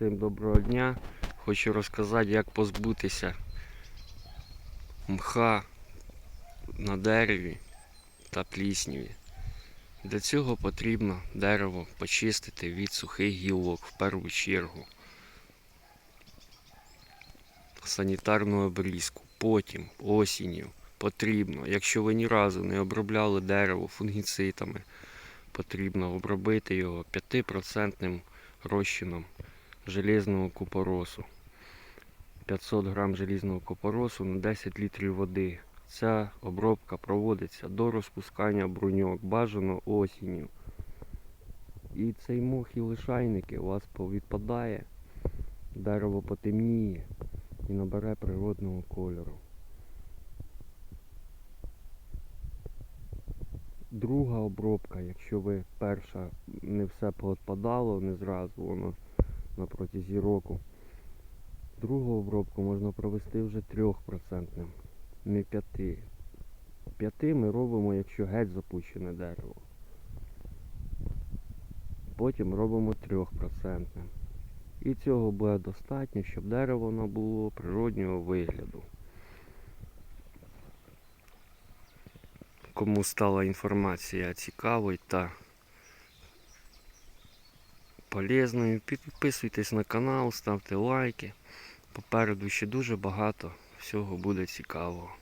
Всім доброго дня. Хочу розказати, як позбутися мха на дереві та плісніві. Для цього потрібно дерево почистити від сухих гілок в першу чергу. Санітарну обрізку. Потім осінню потрібно, якщо ви ні разу не обробляли дерево фунгіцидами, потрібно обробити його 5% розчином железного купоросу. 500 грам желізного купоросу на 10 літрів води. Ця обробка проводиться до розпускання бруньок, бажано осінню. І цей мох і лишайники у вас повідпадає, дерево потемніє і набере природного кольору. Друга обробка, якщо ви перша не все поотпадало, не зразу воно на протязі року. Другу обробку можна провести вже 3%, не 5%. 5 ми робимо, якщо геть запущене дерево. Потім робимо 3%. І цього буде достатньо, щоб дерево набуло природнього вигляду. Кому стала інформація цікавою та полезною, підписуйтесь на канал, ставте лайки. Попереду ще дуже багато всього буде цікавого.